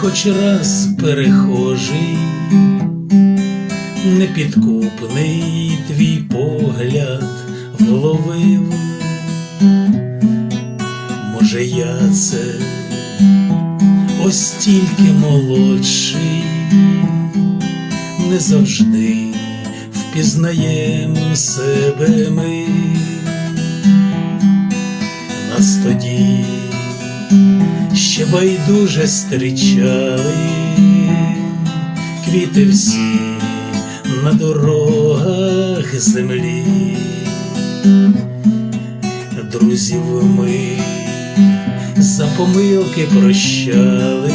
хоч раз перехожий, непідкупний твій погляд вловив, може, я це ось тільки молодший, не завжди впізнаєм себе ми, нас тоді ще байдуже зустрічали квіти всі на дорогах землі, друзів ми за помилки прощали,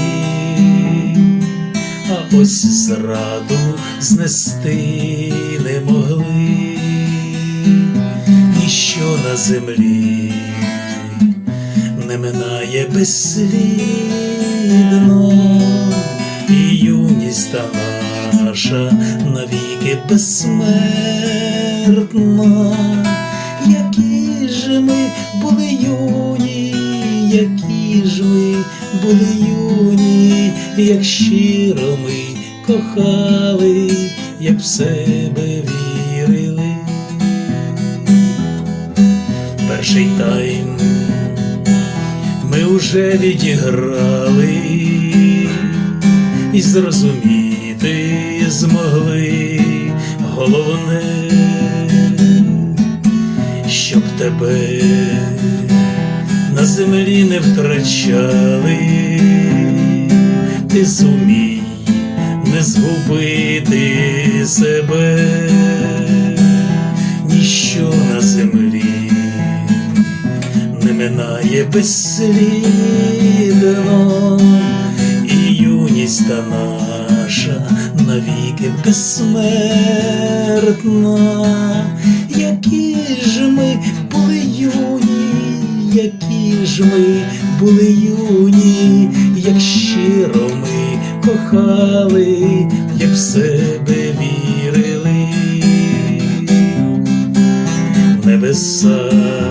а ось зраду знести не могли, ніщо на землі не минає безслідно, і юність та наша навіки безсмертна, які ж ми були юні, які ж ми були юні, як щиро ми кохали, як в себе вірили. Перший тайм уже відіграли і зрозуміти змогли. Головне, щоб тебе на землі не втрачали, ти зумій не згубити себе, минає безслідно, і юність та наша навіки безсмертна, які ж ми були юні, які ж ми були юні, як щиро ми кохали, як в себе вірили. В небесах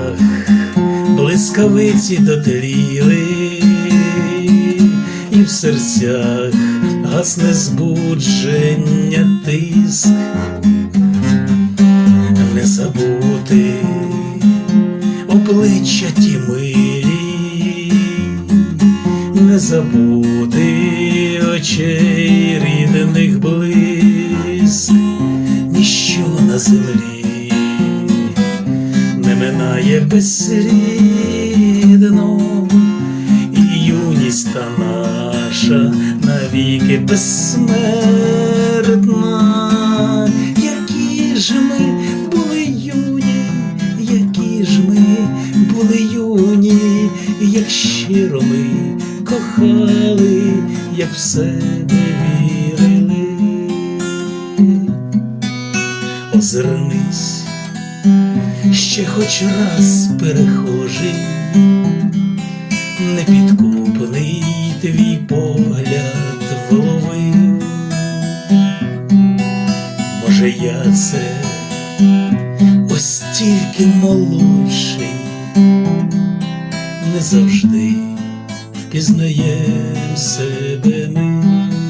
блискавиці дотліли, і в серцях гасне збудження тиск, не забути обличчя ті милі, не забути очей рідних блиск, ніщо на землі не минає безслідно, наша навіки безсмертна, які ж ми були юні, які ж ми були юні, як щиро ми кохали, як в себе вірили. Озирнись ще хоч раз перехожий, непідкупний твій погляд вловив, може, я це ось тільки молодший, не завжди впізнає себе ми.